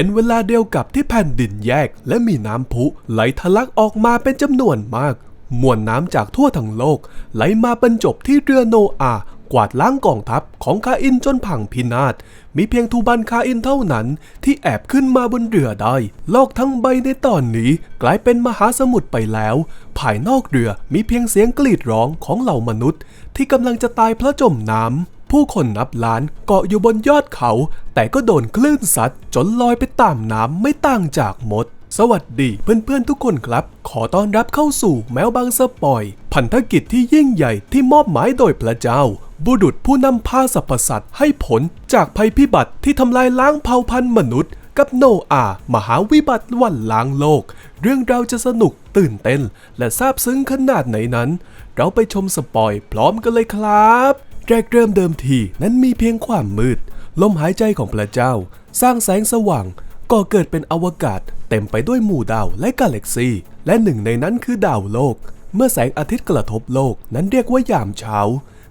เป็นเวลาเดียวกับที่แผ่นดินแยก และมีน้ำพุไหลทะลักออกมาเป็นจำนวนมาก มวลน้ำจากทั่วทั้งโลก ไหลมาบรรจบที่เรือโนอาห์กวาดล้างกองทัพของคาอินจนพังพินาศ มีเพียงทูบันคาอินเท่านั้น ที่แอบขึ้นมาบนเรือได้ โลกทั้งใบในตอนนี้กลายเป็นมหาสมุทรไปแล้ว ภายนอกเรือมีเพียงเสียงกรีดร้องของเหล่ามนุษย์ ที่กำลังจะตายเพราะจมน้ำ ผู้คนนับล้านเกาะอยู่บนยอดเขา แต่ก็โดนคลื่นซัดจนลอยไปตามน้ำไม่ต่างจากมด สวัสดีเพื่อนๆทุกคนครับ ขอต้อนรับเข้าสู่แมวบางสปอย พันธกิจที่ยิ่งใหญ่ที่มอบหมายโดยพระเจ้า บุรุษผู้นำพาสรรพสัตว์ให้ผลจากภัยพิบัติที่ทำลายล้างเผ่าพันธุ์มนุษย์กับโนอาห์มหาวิบัติวันล้างโลก เรื่องราวจะสนุกตื่นเต้น และซาบซึ้งขนาดไหนนั้น เราไปชมสปอยพร้อมกันเลยครับ แรกเริ่มเดิมทีนั้นมีเพียงความมืด ลมหายใจของพระเจ้า สร้างแสงสว่างก่อเกิดเป็นอวกาศ เต็มไปด้วยหมู่ดาวและกาแล็กซีและหนึ่งในนั้นคือดาวโลก เมื่อแสงอาทิตย์กระทบโลกนั้นเรียกว่ายามเช้า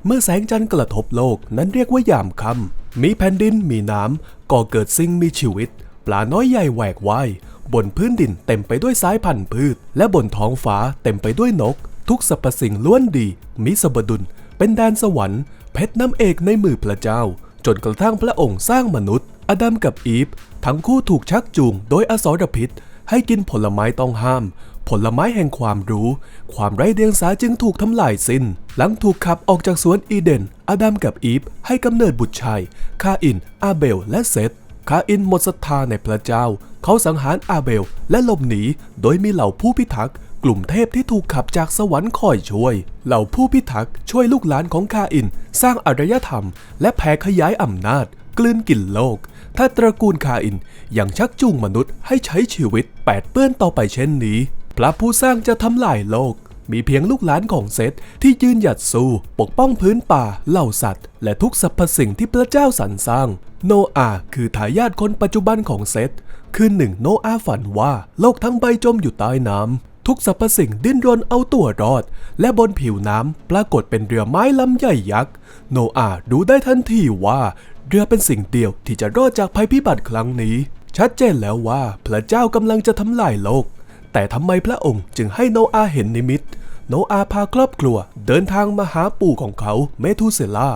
เมื่อแสงจันทร์กระทบโลกนั้นเรียกว่ายามค่ำมีแผ่นดินมีน้ำก่อเกิดสิ่งมีชีวิต ปลาน้อยใหญ่แหวกว่ายบนพื้นดินเต็มไปด้วยสายพันธุ์พืช และบนท้องฟ้าเต็มไปด้วยนก ทุกสรรพสิ่งล้วนดี มีสมดุล เป็นแดนสวรรค์เพชรน้ำเอกในมือพระเจ้า จนกระทั่งพระองค์สร้างมนุษย์ อดัมกับอีฟ ทั้งคู่ถูกชักจูงโดยอสรพิษ ให้กินผลไม้ต้องห้าม ผลไม้แห่งความรู้ ความไร้เดียงสาจึงถูกทำลายสิน้น หลังถูกขับออกจากสวนอีเดน อดัมกับอีฟ ให้กำเนิดบุตรชายคาอิน อาเบล และเซธคาอินหมดศรัทธาในพระเจ้า เขาสังหารอาเบลและหลบหนี โดยมีเหล่าผู้พิทักษ์ กลุ่มเทพที่ถูกขับจากสวรรค์คอยช่วย เหล่าผู้พิทักษ์ช่วยลูกหลานของคาอิน สร้างอารยธรรม และแผ่ขยายอำนาจ กลืนกินโลก ถ้าตระกูลคาอินยังชักจูงมนุษย์ให้ใช้ชีวิตแปดเปื้อนต่อไปเช่นนี้ พระผู้สร้างจะทำลายโลก มีเพียงลูกหลานของเซธที่ยืนหยัดสู้ ปกป้องพื้นป่าเหล่าสัตว์ และทุกสรรพสิ่งที่พระเจ้าสรรสร้าง โนอาคือทายาทคนปัจจุบันของเซธคืนหนึ่งโนอาฝันว่าโลกทั้งใบจมอยู่ใต้น้ำ ทุกสรรพสิ่งดิ้นรนเอาตัวรอด และบนผิวน้ำปรากฏเป็นเรือไม้ลำใหญ่ยักษ์ โนอาห์รู้ได้ทันทีว่าเรือเป็นสิ่งเดียวที่จะรอดจากภัยพิบัติครั้งนี้ ชัดเจนแล้วว่าพระเจ้ากำลังจะทำลายโลก แต่ทำไมพระองค์จึงให้โนอาเห็นนิมิต โนอาพาครอบครัวเดินทางมาหาปู่ของเขาเมทูเซลา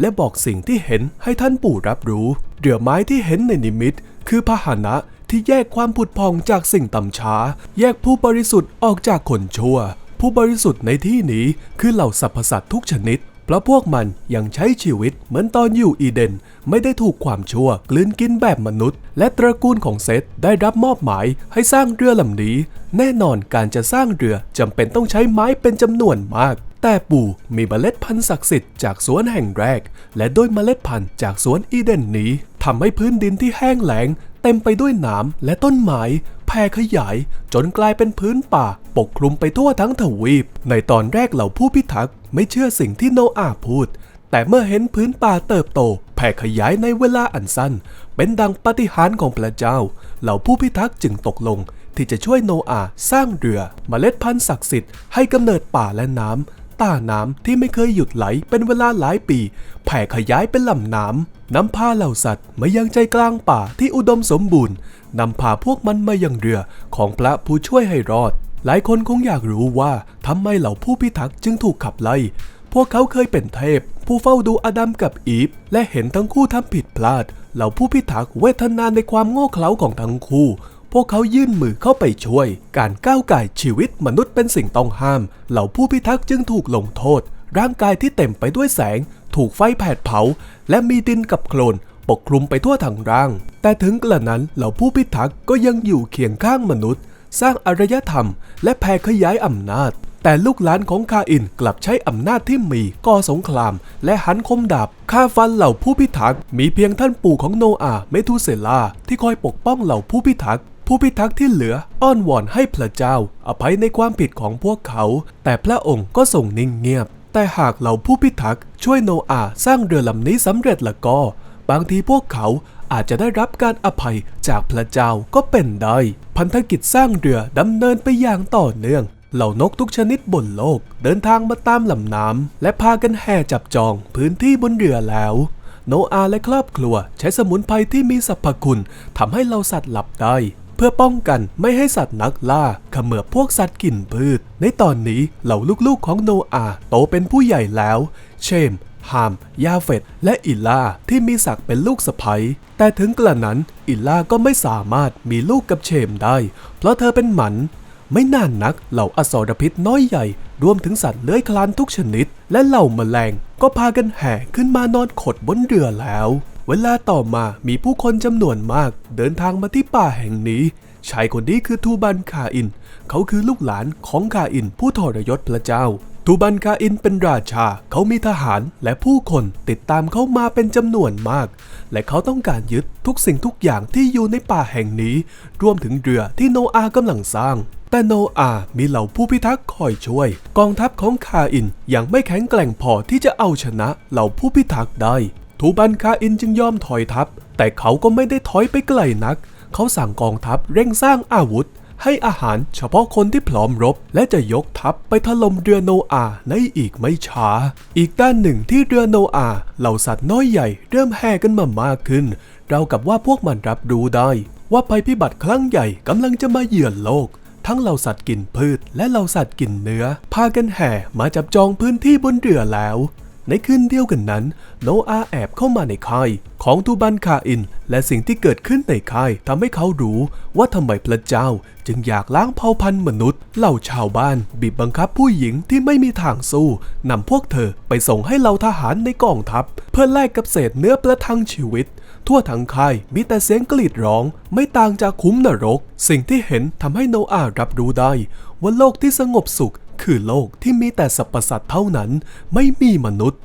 และบอกสิ่งที่เห็นให้ท่านปู่รับรู้ เรือไม้ที่เห็นในนิมิต คือพาหนะ ที่แยกความผุดพองจากสิ่งต่ำช้า แยกผู้บริสุทธิ์ออกจากคนชั่ว ผู้บริสุทธิ์ในที่นี้คือเหล่าสรรพสัตว์ทุกชนิด เพราะพวกมันยังใช้ชีวิตเหมือนตอนอยู่อีเดน ไม่ได้ถูกความชั่วกลืนกินแบบมนุษย์ และตระกูลของเซธได้รับมอบหมายให้สร้างเรือลำนี้ แน่นอนการจะสร้างเรือจำเป็นต้องใช้ไม้เป็นจำนวนมากแต่ปู่มีเมล็ดพันธุ์ศักดิ์สิทธิ์จากสวนแห่งแรก และด้วยเมล็ดพันธุ์จากสวนอีเดนนี้ทำให้พื้นดินที่แห้งแล้ง เต็มไปด้วยน้ำและต้นไม้แผ่ขยายจนกลายเป็นพื้นป่า ปกคลุมไปทั่วทั้งทวีป ในตอนแรกเหล่าผู้พิทักษ์ไม่เชื่อสิ่งที่โนอาห์พูด แต่เมื่อเห็นพื้นป่าเติบโต แผ่ขยายในเวลาอันสั้น เป็นดังปาฏิหาริย์ของพระเจ้า เหล่าผู้พิทักษ์จึงตกลง ที่จะช่วยโนอาห์สร้างเรือมเมล็ดพันธุ์ศักดิ์สิทธิ์ให้กำเนิดป่าและน้ำต้าน้ำที่ไม่เคยหยุดไหลเป็นเวลาหลายปี แผ่ขยายเป็นลำน้ำ นำพาเหล่าสัตว์มายังใจกลางป่าที่อุดมสมบูรณ์นำพาพวกมันมายังเรือของพระผู้ช่วยให้รอด หลายคนคงอยากรู้ว่าทำไมเหล่าผู้พิทักษ์จึงถูกขับไล่ พวกเขาเคยเป็นเทพ ผู้เฝ้าดูอดัมกับอีฟ และเห็นทั้งคู่ทำผิดพลาด เหล่าผู้พิทักษ์เวทนาในความโง่เขลาของทั้งคู่พวกเขายื่นมือเข้าไปช่วย การก้าวไก่ชีวิตมนุษย์เป็นสิ่งต้องห้าม เหล่าผู้พิทักษ์จึงถูกลงโทษ ร่างกายที่เต็มไปด้วยแสง ถูกไฟแผดเผา และมีดินกับโคลนปกคลุมไปทั่วทั้งร่าง แต่ถึงกระนั้นเหล่าผู้พิทักษ์ก็ยังอยู่เคียงข้างมนุษย์ สร้างอารยธรรม และแผ่ขยายอำนาจ แต่ลูกหลานของคาอินกลับใช้อำนาจที่มีก่อสงคราม และหันคมดาบฆ่าฟันเหล่าผู้พิทักษ์มีเพียงท่านปู่ของโนอาห์เมทุเซลาที่คอยปกป้องเหล่าผู้พิทักษ์ผู้พิทักษ์ที่เหลืออ้อนวอนให้พระเจ้า อภัยในความผิดของพวกเขา แต่พระองค์ก็ทรงนิ่งเงียบ แต่หากเหล่าผู้พิทักษ์ช่วยโนอาสร้างเรือลำนี้สำเร็จละก็ บางทีพวกเขาอาจจะได้รับการอภัยจากพระเจ้าก็เป็นได้ พันธกิจสร้างเรือดำเนินไปอย่างต่อเนื่อง เหล่านกทุกชนิดบนโลก เดินทางมาตามลำน้ำและพากันแห่จับจองพื้นที่บนเรือแล้ว โนอาและครอบครัวใช้สมุนไพรที่มีสรรพคุณทำให้เราสัตว์หลับได้ พื่อป้องกันไม่ให้สัตว์นักล่าเขมือบพวกสัตว์กินพืช ในตอนนี้เหล่าลูกๆของโนอาโตเป็นผู้ใหญ่แล้ว เชมฮาม ยาเฟต และอิลล่าที่มีศักดิ์เป็นลูกสะใภ้แต่ถึงกระนั้นอิลล่าก็ไม่สามารถมีลูกกับเชมได้ เพราะเธอเป็นหมัน ไม่นานนักเหล่าอสรพิษน้อยใหญ่ รวมถึงสัตว์เลื้อยคลานทุกชนิด และเหล่าแมลงก็พากันแห่ขึ้นมานอนขดบนเรือแล้ว เวลาต่อมามีผู้คนจำนวนมากเดินทางมาที่ป่าแห่งนี้ ชายคนนี้คือทูบันคาอิน เขาคือลูกหลานของคาอินผู้ทรยศพระเจ้า ทูบันคาอินเป็นราชา เขามีทหารและผู้คนติดตามเขามาเป็นจำนวนมาก และเขาต้องการยึดทุกสิ่งทุกอย่างที่อยู่ในป่าแห่งนี้ รวมถึงเรือที่โนอาห์กำลังสร้างแต่โนอาห์มีเหล่าผู้พิทักษ์คอยช่วย กองทัพของคาอินยังไม่แข็งแกร่งพอที่จะเอาชนะเหล่าผู้พิทักษ์ได้ ทูบันคาอินจึงยอมถอยทัพ แต่เขาก็ไม่ได้ถอยไปไกลนัก เขาสั่งกองทัพเร่งสร้างอาวุธ ให้อาหารเฉพาะคนที่พร้อมรบ และจะยกทัพไปถล่มเรือโนอาในอีกไม่ช้า อีกด้านหนึ่งที่เรือโนอาเหล่าสัตว์น้อยใหญ่เริ่มแห่กันมามากขึ้นเรากับว่าพวกมันรับรู้ได้ ว่าภัยพิบัติครั้งใหญ่กำลังจะมาเยือนโลก ทั้งเหล่าสัตว์กินพืชและเหล่าสัตว์กินเนื้อ พากันแห่มาจับจองพื้นที่บนเรือแล้ว ในคืนเดียวกันนั้น โนอาแอบเข้ามาในค่าย ของทูบันคาอิน และสิ่งที่เกิดขึ้นในค่ายทำให้เขารู้ว่าทำไมพระเจ้า จึงอยากล้างเผ่าพันธุ์มนุษย์ เหล่าชาวบ้าน บีบบังคับผู้หญิงที่ไม่มีทางสู้นำพวกเธอไปส่งให้เหล่าทหารในกองทัพ เพื่อแลกกับเศษเนื้อประทังชีวิต ทั่วทั้งค่ายมีแต่เสียงกรีดร้อง ไม่ต่างจากคุ้มนรก สิ่งที่เห็นทำให้โนอารับรู้ได้ว่าโลกที่สงบสุข คือโลกที่มีแต่สัรพสัตว์เท่านั้น ไม่มีมนุษย์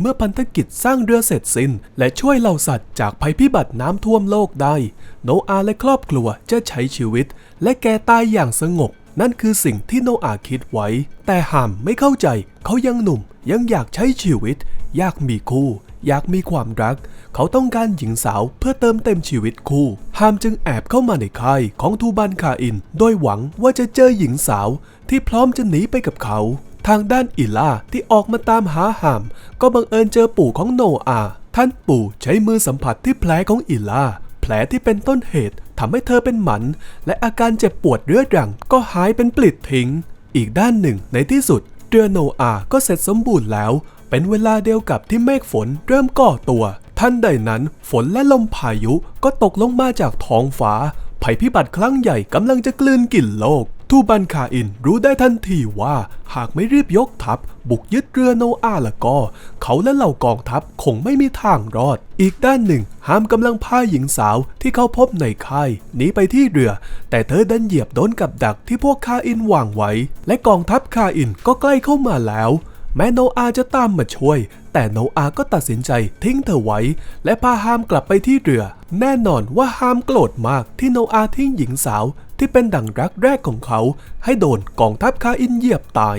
เมื่อพันธกิจสร้างเรือเสร็จสิ้น และช่วยเหล่าสัตว์จากภัยพิบัติน้ำท่วมโลกได้ โนอาและครอบครัวจะใช้ชีวิต และแก่ตายอย่างสงบนั่นคือสิ่งที่โนอาคิดไว้ แต่หามไม่เข้าใจ เขายังหนุ่ม ยังอยากใช้ชีวิต อยากมีคู่ อยากมีความรัก เขาต้องการหญิงสาวเพื่อเติมเต็มชีวิตคู่ ฮามจึงแอบเข้ามาในค่ายของทูบันคาอิน โดยหวังว่าจะเจอหญิงสาวที่พร้อมจะหนีไปกับเขา ทางด้านอิล่าที่ออกมาตามหาหาม ก็บังเอิญเจอปู่ของโนอาท่านปู่ใช้มือสัมผัสที่แผลของอิล่าแผลที่เป็นต้นเหตุทำให้เธอเป็นหมัน และอาการเจ็บปวดเรื้อรังก็หายเป็นปลิดทิ้ง อีกด้านหนึ่งในที่สุดเรือโนอาก็เสร็จสมบูรณ์แล้ว เป็นเวลาเดียวกับที่เมฆฝนเริ่มก่อตัวท่านใดนั้นฝนและลมพายุก็ตกลงมาจากท้องฟ้า ภัยพิบัติครั้งใหญ่กำลังจะกลืนกินโลก ทูบันคาอินรู้ได้ทันทีว่าหากไม่รีบยกทัพ บุกยึดเรือโนอาห์ละก็ เขาและเหล่ากองทัพคงไม่มีทางรอด อีกด้านหนึ่งฮามกำลังพาหญิงสาวที่เขาพบในค่ายหนีไปที่เรือ แต่เธอดันเหยียบโดนกับดักที่พวกคาอินวางไว้ และกองทัพคาอินก็ใกล้เข้ามาแล้ว แม้โนอาจะตามมาช่วย แต่โนอาก็ตัดสินใจทิ้งเธอไว้ และพาฮามกลับไปที่เรือ แน่นอนว่าฮามโกรธมากที่โนอาทิ้งหญิงสาวที่เป็นดั่งรักแรกของเขา ให้โดนกองทัพคาอินเหยียบตาย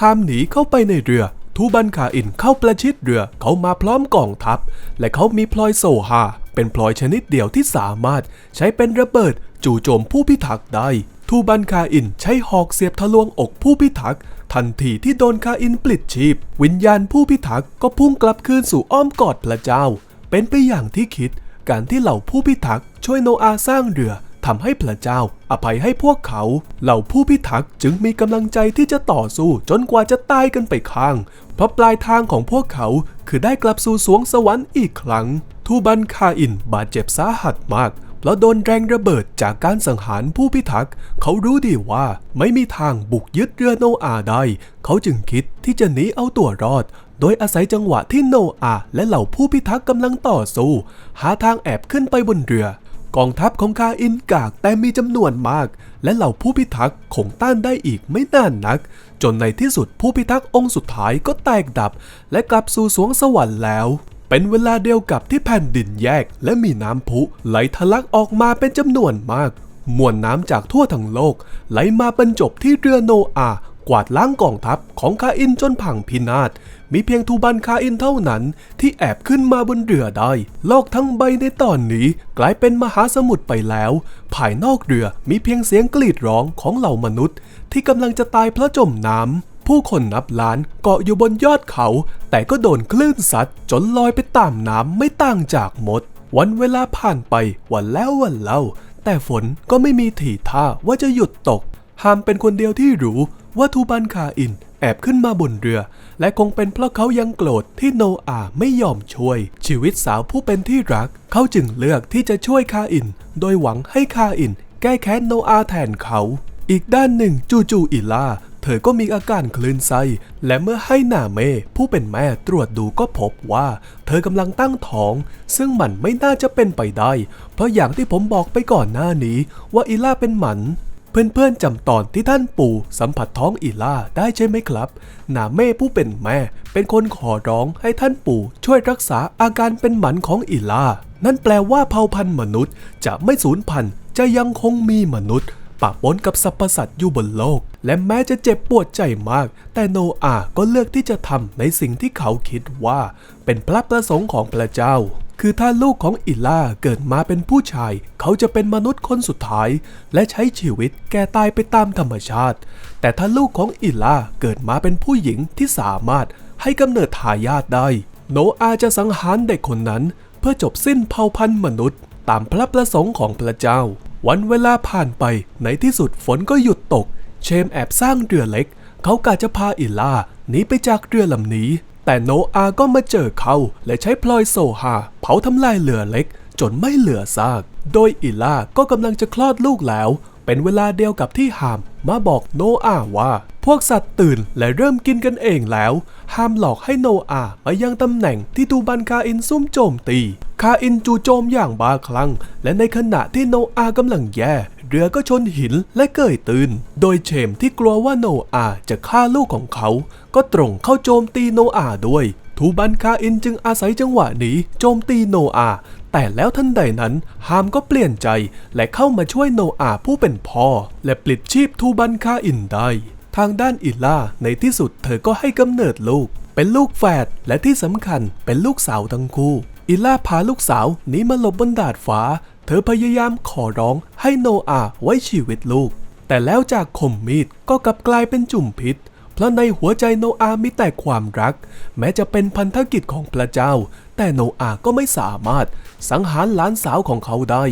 ฮามหนีเข้าไปในเรือ ทูบันคาอินเข้าประชิดเรือเขามาพร้อมกองทัพ และเขามีพลอยโซฮาเป็นพลอยชนิดเดียวที่สามารถใช้เป็นระเบิดจู่โจมผู้พิทักษ์ได้ ทูบันคาอินใช้หอกเสียบทะลวงอกผู้พิทักษ์ทันทีที่โดนคาอินปลิดชีพ วิญญาณผู้พิทักษ์ก็พุ่งกลับคืนสู่อ้อมกอดพระเจ้า เป็นไปอย่างที่คิด การที่เหล่าผู้พิทักษ์ช่วยโนอาสร้างเรือทำให้พระเจ้า อภัยให้พวกเขา เหล่าผู้พิทักษ์จึงมีกำลังใจที่จะต่อสู้จนกว่าจะตายกันไปข้าง เพราะปลายทางของพวกเขาคือได้กลับสู่สวงสวรรค์อีกครั้ง ทูบันคาอินบาดเจ็บสาหัสมาก เพราะโดนแรงระเบิดจากการสังหารผู้พิทักษ์ เขารู้ดีว่าไม่มีทางบุกยึดเรือโนอาได้ เขาจึงคิดที่จะหนีเอาตัวรอด โดยอาศัยจังหวะที่โนอาและเหล่าผู้พิทักษ์กำลังต่อสู้ หาทางแอบขึ้นไปบนเรือกองทัพของคาอินกากแต่มีจำนวนมาก และเหล่าผู้พิทักษ์คงต้านได้อีกไม่นานนัก จนในที่สุดผู้พิทักษ์องค์สุดท้ายก็แตกดับ และกลับสู่สวงสวรรค์แล้ว เป็นเวลาเดียวกับที่แผ่นดินแยก และมีน้ำพุไหลทะลักออกมาเป็นจำนวนมาก มวลน้ำจากทั่วทั้งโลก ไหลมาบรรจบที่เรือโนอาห์กวาดล้างกองทัพของคาอินจนพังพินาศ มีเพียงทูบันคาอินเท่านั้น ที่แอบขึ้นมาบนเรือได้ โลกทั้งใบในตอนนี้กลายเป็นมหาสมุทรไปแล้ว ภายนอกเรือมีเพียงเสียงกรีดร้องของเหล่ามนุษย์ ที่กำลังจะตายเพราะจมน้ำ ผู้คนนับล้านเกาะอยู่บนยอดเขา แต่ก็โดนคลื่นซัดจนลอยไปตามน้ำไม่ต่างจากมด วันเวลาผ่านไปวันแล้ววันเล่า แต่ฝนก็ไม่มีทีท่าว่าจะหยุดตกฮามเป็นคนเดียวที่รู้ว่าทูบันคาอินแอบขึ้นมาบนเรือ และคงเป็นเพราะเขายังโกรธที่โนอาไม่ยอมช่วย ชีวิตสาวผู้เป็นที่รัก เขาจึงเลือกที่จะช่วยคาอิน โดยหวังให้คาอิน แก้แค้นโนอาแทนเขา อีกด้านหนึ่งจูจูอิล่า เธอก็มีอาการคลื่นไส้และเมื่อให้นาเม ผู้เป็นแม่ตรวจดูก็พบว่า เธอกำลังตั้งท้อง ซึ่งมันไม่น่าจะเป็นไปได้ เพราะอย่างที่ผมบอกไปก่อนหน้านี้ว่าอิล่าเป็นหมันเพื่อนๆจำตอนที่ท่านปู่สัมผัสท้องอีล่าได้ใช่ไหมครับ นาเม่ผู้เป็นแม่ เป็นคนขอร้องให้ท่านปู่ช่วยรักษาอาการเป็นหมันของอีล่า นั่นแปลว่าเผ่าพันธุ์มนุษย์จะไม่สูญพันธุ์จะยังคงมีมนุษย์ ปะปนกับสรรพสัตว์อยู่บนโลก และแม้จะเจ็บปวดใจมาก แต่โนอาห์ก็เลือกที่จะทำในสิ่งที่เขาคิดว่า เป็นพระประสงค์ของพระเจ้า คือถ้าลูกของอิล่าเกิดมาเป็นผู้ชาย เขาจะเป็นมนุษย์คนสุดท้าย และใช้ชีวิตแก่ตายไปตามธรรมชาติ แต่ถ้าลูกของอิล่าเกิดมาเป็นผู้หญิงที่สามารถให้กำเนิดทายาทได้ โนอาห์จะสังหารเด็กคนนั้น เพื่อจบสิ้นเผ่าพันธุ์มนุษย์ ตามพระประสงค์ของพระเจ้า วันเวลาผ่านไปในที่สุดฝนก็หยุดตก เชมแอบสร้างเรือเล็ก เขากะจะพาอิล่าหนีไปจากเรือลำนี้ แต่โนอาก็มาเจอเขาและใช้พลอยโซฮาเผาทำลายเรือเล็ก จนไม่เหลือซาก โดยอิล่าก็กำลังจะคลอดลูกแล้ว เป็นเวลาเดียวกับที่ฮามมาบอกโนอาว่า พวกสัตว์ตื่นและเริ่มกินกันเองแล้วฮามหลอกให้โนอามายังตำแหน่งที่ตูบันคาอินซุ่มโจมตี คาอินจู่โจมอย่างบ้าคลั่ง และในขณะที่โนอากำลังแย่ เรือก็ชนหินและเกยตื่น โดยเชมที่กลัวว่าโนอาจะฆ่าลูกของเขา ก็ตรงเข้าโจมตีโนอาด้วย ทูบันคาอินจึงอาศัยจังหวะนี้โจมตีโนอาแต่แล้วทันใดนั้นฮามก็เปลี่ยนใจและเข้ามาช่วยโนอาผู้เป็นพ่อ และปลิดชีพทูบันคาอินได้ ทางด้านอิล่าในที่สุดเธอก็ให้กำเนิดลูก เป็นลูกแฝดและที่สำคัญเป็นลูกสาวทั้งคู่ อิล่าพาลูกสาวหนีมาหลบบนดาดฟ้า เธอพยายามขอร้องให้โนอาไว้ชีวิตลูก แต่แล้วจากข่มมีดก็กลับกลายเป็นจุ่มพิษเพราะในหัวใจโนอามีแต่ความรัก แม้จะเป็นพันธกิจของพระเจ้า แต่โนอาก็ไม่สามารถสังหารหลานสาวของเขาได้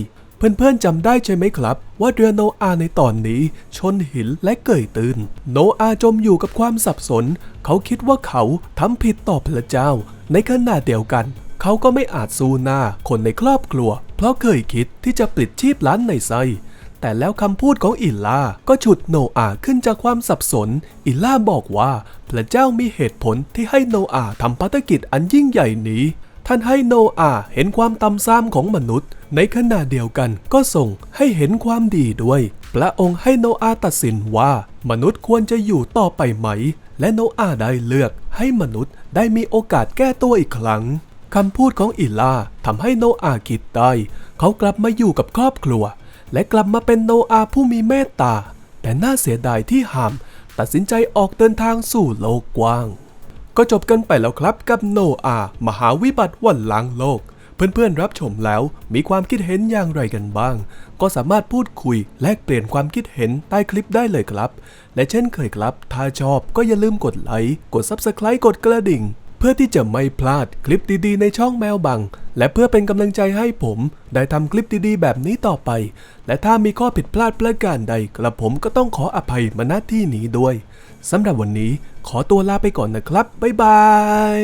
เพื่อนๆจำได้ใช่ไหมครับ ว่าเรือโนอาในตอนนี้ ชนหินและเกยตื่น โนอาจมอยู่กับความสับสน เขาคิดว่าเขาทำผิดต่อพระเจ้า ในขณะเดียวกัน เขาก็ไม่อาจสู้หน้าคนในครอบครัว เพราะเคยคิดที่จะปลิดชีพล้านในไส้แต่แล้วคำพูดของอิลล่าก็ฉุดโนอาขึ้นจากความสับสน อิลล่าบอกว่า พระเจ้ามีเหตุผลที่ให้โนอาทำภารกิจอันยิ่งใหญ่นี้ ท่านให้โนอาเห็นความต่ำทรามของมนุษย์ ในขณะเดียวกันก็ส่งให้เห็นความดีด้วย พระองค์ให้โนอาตัดสินว่ามนุษย์ควรจะอยู่ต่อไปไหม และโนอาได้เลือกให้มนุษย์ได้มีโอกาสแก้ตัวอีกครั้งคำพูดของอิล่าทำให้โนอาคิดได้ เขากลับมาอยู่กับครอบครัว และกลับมาเป็นโนอาผู้มีเมตตา แต่น่าเสียดายที่ฮาม ตัดสินใจออกเดินทางสู่โลกกว้าง ก็จบกันไปแล้วครับกับโนอา มหาวิบัติวันล้างโลก เพื่อนๆรับชมแล้วมีความคิดเห็นอย่างไรกันบ้าง ก็สามารถพูดคุยแลกเปลี่ยนความคิดเห็นใต้คลิปได้เลยครับ และเช่นเคยครับ ถ้าชอบก็อย่าลืมกดไลค์กด Subscribe กดกระดิ่ง เพื่อที่จะไม่พลาดคลิปดีๆในช่องแมวบัง และเพื่อเป็นกำลังใจให้ผม ได้ทำคลิปดีๆ แบบนี้ต่อไป และถ้ามีข้อผิดพลาดประการใดกระผมก็ต้องขออภัยมาณที่นี้ด้วย สำหรับวันนี้ขอตัวลาไปก่อนนะครับ บ๊ายบาย